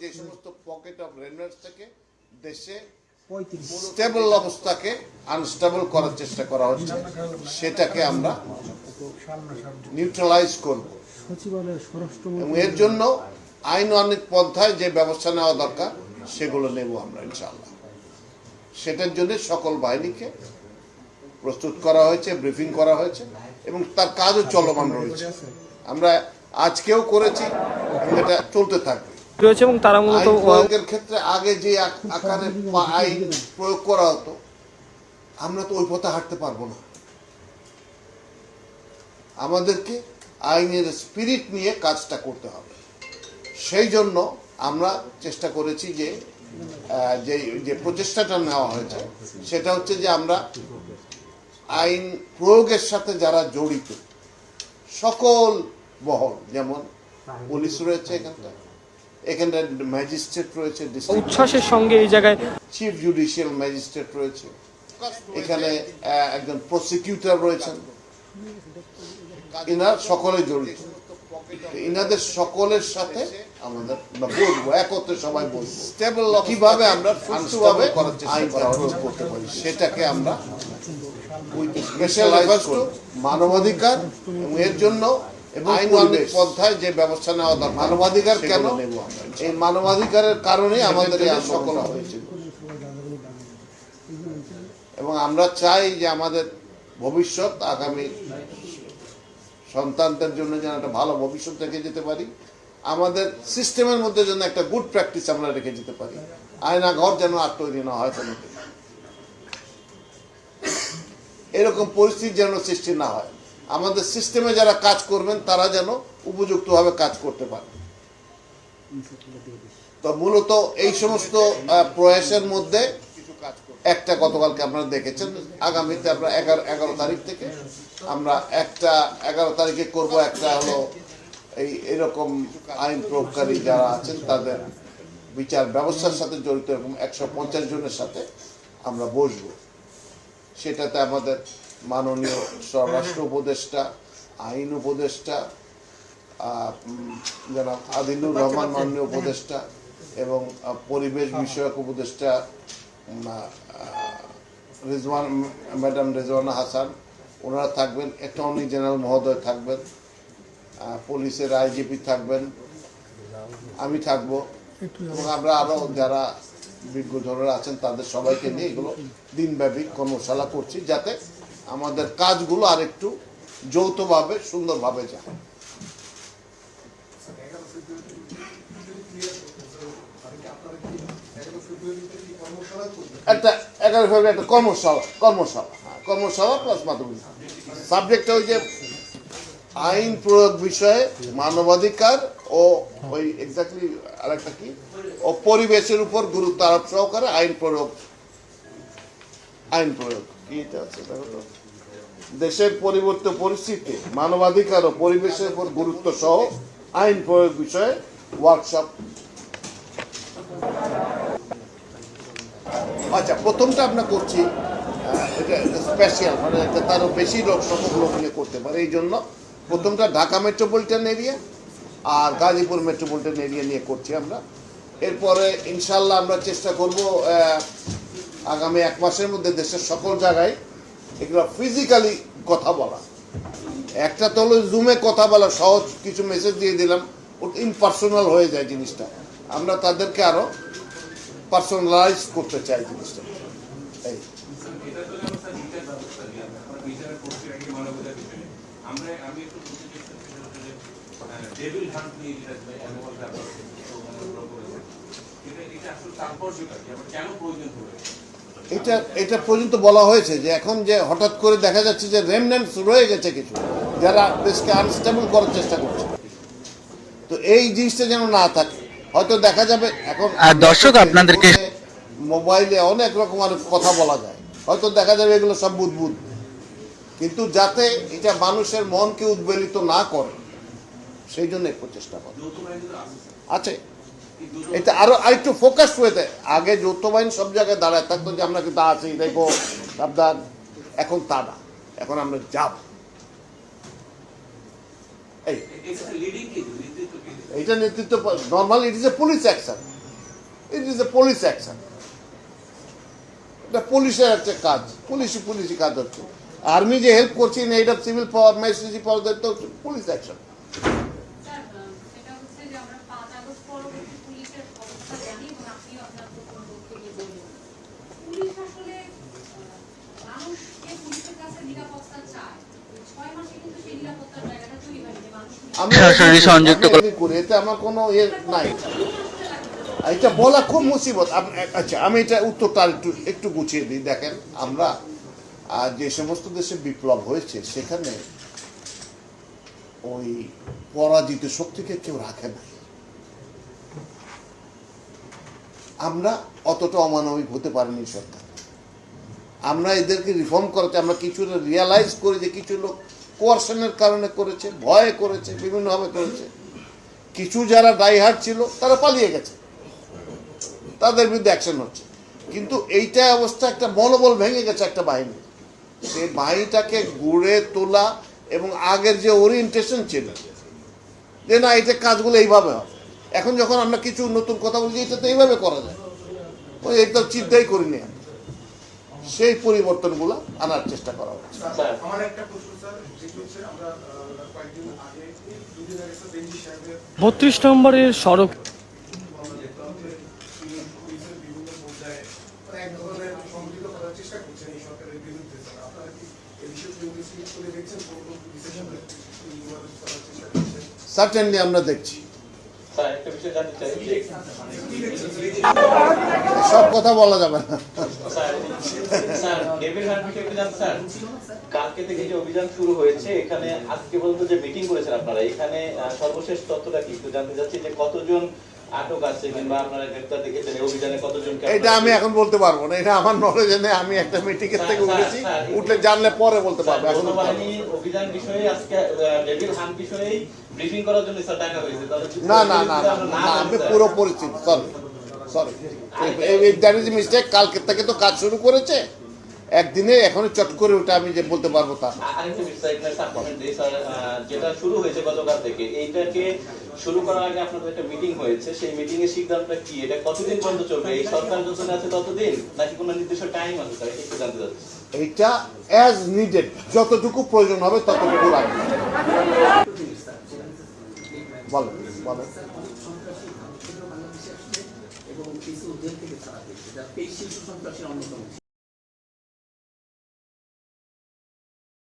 যে সমস্ত pocket of রেনমেন্টস থেকে দেশে স্টেবল অবস্থাকে আনস্টেবল করার চেষ্টা করা হচ্ছে সেটাকে আমরা নিউট্রালাইজ করব। এবং এর জন্য আইন অনেক পন্থায় যে ব্যবস্থা নেওয়া দরকার সেগুলো নেব আমরা ইনশাআল্লাহ। সেটার জন্য সকল বাহিনীকে প্রস্তুত করা হয়েছে ব্রিফিং করা হয়েছে এবং তার কাজও চলমান রয়েছে। আমরা আজকেও করেছি এবং এটা চলতে থাকবে। রয়েছে এবং তারা মূলত ক্ষেত্রে আগে যে আকারে আইন প্রয়োগ করা হতো আমরা তো ওই পথে হাঁটতে পারব না। আমাদেরকে আইনের স্পিরিট নিয়ে কাজটা করতে হবে। সেই জন্য আমরা চেষ্টা করেছি যে যে যে প্রচেষ্টাটা নেওয়া হয়েছে সেটা হচ্ছে যে আমরা আইন প্রয়োগের সাথে যারা জড়িত সকল বহল যেমন পুলিশ রয়েছে এখানটা এখানটা ম্যাজিস্ট্রেট রয়েছে উচ্ছ্বাসের সঙ্গে এই জায়গায় চিফ জুডিশিয়াল ম্যাজিস্ট্রেট রয়েছে। এখানে একজন প্রসিকিউটর রয়েছেন। ইনার সকলে জড়িত। ইনাদের সকলের সাথে আমাদের বলব একত্রে সবাই বলব। স্টেবল কীভাবে আমরা আইন প্রয়োগ করতে পারি সেটাকে আমরা স্পেশাল মানবাধিকার এবং এর জন্য পন্থায় যে ব্যবস্থা নেওয়া দরকার মানবাধিকার কেন? এই মানবাধিকারের কারণে আমাদের এই সকল হয়েছিল এবং আমরা চাই যে আমাদের ভবিষ্যৎ আগামী সন্তানদের জন্য যেন একটা ভালো ভবিষ্যৎ রেখে যেতে পারি। আমাদের সিস্টেমের মধ্যে যেন একটা গুড প্র্যাকটিস আমরা রেখে যেতে পারি। আয়না ঘর যেন আর তৈরি না হয় কোনো এরকম পরিস্থিতি যেন সৃষ্টি না হয়। আমাদের সিস্টেমে যারা কাজ করবেন, তারা যেন উপযুক্তভাবে কাজ করতে পারে। তো মূলত এই সমস্ত প্রয়াসের মধ্যে একটা গতকালকে আপনারা দেখেছেন, আগামীতে আমরা এগারো এগারো তারিখ থেকে আমরা একটা, এগারো তারিখে করব একটা হলো এই, এরকম আইন প্রয়োগকারী যারা আছেন, তাদের বিচার ব্যবস্থার সাথে জড়িত এরকম একশো পঞ্চাশ জনের সাথে আমরা বসবো। সেটাতে আমাদের মাননীয় স্বরাষ্ট্র উপদেষ্টা আইন উপদেষ্টা উম, আদিলুর রহমান মাননীয় উপদেষ্টা এবং পরিবেশ বিষয়ক উপদেষ্টা রিজওয়ান ম্যাডাম রেজওয়ানা হাসান ওনারা থাকবেন অ্যাটর্নি জেনারেল মহোদয় থাকবেন পুলিশের আইজিপি থাকবেন আমি থাকব। এবং আমরা আরও যারা বিজ্ঞ ধরনের আছেন তাদের সবাইকে নিয়ে এগুলো দিনব্যাপী কর্মশালা করছি যাতে আমাদের কাজগুলো আরেকটু যৌথভাবে, সুন্দরভাবে যায়। একটা এগারো ফেব্রুয়ারি একটা কর্মশালা কর্মশালা হ্যাঁ কর্মশালা প্লাস মাধ্যমিক। সাবজেক্টটা ওই যে আইন প্রয়োগ বিষয়ে মানবাধিকার ও ওই এক্স্যাক্টলি আরেকটা কি? ও পরিবেশের উপর গুরুত্ব আরোপ সহকারে আইন প্রয়োগ আইন প্রয়োগ। কি আছে দেশের পরিবর্তিত পরিস্থিতি, মানবাধিকার ও পরিবেশের উপর গুরুত্ব সহ আইন প্রয়োগ বিষয়ে ওয়ার্কশপ আচ্ছা প্রথমটা আমরা করছি এটা স্পেশাল মানে একটা তারও বেশি লোক, সংখ্যক নিয়ে করতে পারে, এই জন্য প্রথমটা ঢাকা মেট্রোপলিটন এরিয়া আর গাজীপুর মেট্রোপলিটন এরিয়া নিয়ে করছি আমরা। এরপরে ইনশাল্লাহ আমরা চেষ্টা করব আগামী এক মাসের মধ্যে দেশের সকল জায়গায় এগুলো ফিজিক্যালি কথা বলা। একটা তো হলো জুমে কথা বলা, সহজ কিছু মেসেজ দিয়ে দিলাম, ওটা ইমপার্সোনাল হয়ে যায় জিনিসটা। আমরা তাদেরকে আরও পার্সোনালাইজ করতে চাই জিনিসটা। এই। কেন প্রয়োজন এটা এটা পর্যন্ত বলা হয়েছে যে এখন যে হঠাৎ করে দেখা যাচ্ছে যে রেমনেন্টস রয়ে গেছে কিছু যারা দেশকে আনস্টেবল করার চেষ্টা করছে। তো এই জিনিসটা যেন না থাকে হয়তো দেখা যাবে এখন আর দর্শক আপনাদেরকে মোবাইলে অনেক রকম আর কথা বলা যায়। হয়তো দেখা যাবে এগুলো সব বুদবুদ কিন্তু যাতে এটা মানুষের মনকে উদ্বেলিত না করে সেই জন্য প্রচেষ্টা করে। আছে। এটা আরও আরেকটু ফোকাস হয়ে দেয় আগে যৌথ বাহিনী সব জায়গায় দাঁড়ায় থাকতো যে আমরা কিন্তু আছি, দেখো, সাবধান। এখন তা না, এখন আমরা যাব। এই। এটা নেতৃত্ব normal it is a police action it is a police action এটা পুলিশের একটা কাজ পুলিশি পুলিশি কাজ হচ্ছে। আর্মি যে হেল্প করছে না এটা সিভিল পাওয়ার ম্যাজিস্ট্রেসি পাওয়ার হচ্ছে পুলিশ অ্যাকশন স্যার, আহ, সেটা হচ্ছে যে আমরা পাঁচ আগস্ট পরবর্তী পুলিশের অবস্থা জানি এবং আপনিও আপনার প্রথম বক্তব্যে বললেন। পুলিশ আসলে, আহ, মানুষকে পুলিশের কাছে নিরাপত্তা চায়। ওই ছয় মাসে কিন্তু সেই নিরাপত্তার জায়গাটা তৈরি হয়নি যে মানুষ আমি সরাসরি সংযুক্ত আমি এতে আমার কোনো ইয়ে নাই। এটা বলা খুব মুসিবত। আচ্ছা আমি এটা উত্তরটা আর একটু একটু গুছিয়ে দিই। দেখেন আমরা আহ, যে সমস্ত দেশে বিপ্লব হয়েছে সেখানে ওই পরাজিত শক্তিকে কেউ রাখে না। আমরা অতটা অমানবিক হতে পারিনি সরকার। আমরা এদেরকে রিফর্ম করাতে আমরা কিছু রিয়ালাইজ করি যে কিছু লোক কোয়ারশনের কারণে করেছে, ভয়ে করেছে, বিভিন্নভাবে করেছে। কিছু যারা ডাইহার্ট ছিল, তারা পালিয়ে গেছে। তাদের বিরুদ্ধে অ্যাকশন হচ্ছে। কিন্তু এইটা অবস্থা একটা মনোবল ভেঙে গেছে একটা বাহিনী। সেই বাহিনীটাকে গড়ে তোলা এবং আগের যে ওরিয়েন্টেশন ছিল, যে না এটা কাজগুলো এইভাবে হবে। এখন যখন আমরা কিছু নতুন কথা বলছি, এটা তো এইভাবে করা যায়। ওই এটা চিন্তাই করিনি আমি। সেই পরিবর্তনগুলো আনার চেষ্টা করা হচ্ছে। আমার একটা প্রশ্ন স্যার যেটি হচ্ছে আমরা আহ, কয়েকদিন আগে দুদিন আগে স্যার বেঞ্জি সাহেবের বত্রিশ নম্বরের সড়ক সার্টেনলি আমরা দেখছি। সব কথা বলা যাবে না। স্যার স্যার ডেভিড হান্ট বিষয়ে স্যার কালকে থেকে যে অভিযান শুরু হয়েছে এখানে আজকে পর্যন্ত যে মিটিং করেছেন আপনারা এখানে সর্বশেষ তথ্যটা কি? একটু জানতে চাচ্ছি যে কতজন আটক আছে কিংবা আপনারা গ্রেপ্তার দেখেছেন অভিযানে কতজন এটা আমি এখন বলতে পারব না এটা আমার নলেজে নেই আমি একটা মিটিং এর থেকে উঠেছি উঠলে জানলে পরে বলতে পারব এখন। অভিযান বিষয়ে আজকে ডেভিড হান্ট বিষয়েই ব্রিফিং করার জন্য স্যার ডাকা হয়েছে। না না না আমি পুরো পরিচিত সরি দ্যাট ইজ মিস্টেক কালকে থেকে তো কাজ শুরু করেছে। একদিনে এখনই চট করে ওটা আমি যে বলতে পারব তা। এখানে যেটা শুরু হয়েছে গতকাল থেকে এইটাকে শুরু করার আগে আপনাদের একটা মিটিং হয়েছে সেই মিটিং এর সিদ্ধান্তটা কি? এটা কতদিন পর্যন্ত চলবে? এই সরকার যতদিন আছে ততদিন? নাকি কোনো নির্দিষ্ট টাইম আছে স্যার? একটু জানতে চাচ্ছি। এইটা অ্যাজ নিডেড যতটুকু প্রয়োজন হবে ততটুকু লাগবে বলেন বলেন। এবং কিছু জেল থেকে ছাড়া হয়েছে যা পেশি সন্ত্রাসীর অন্যতম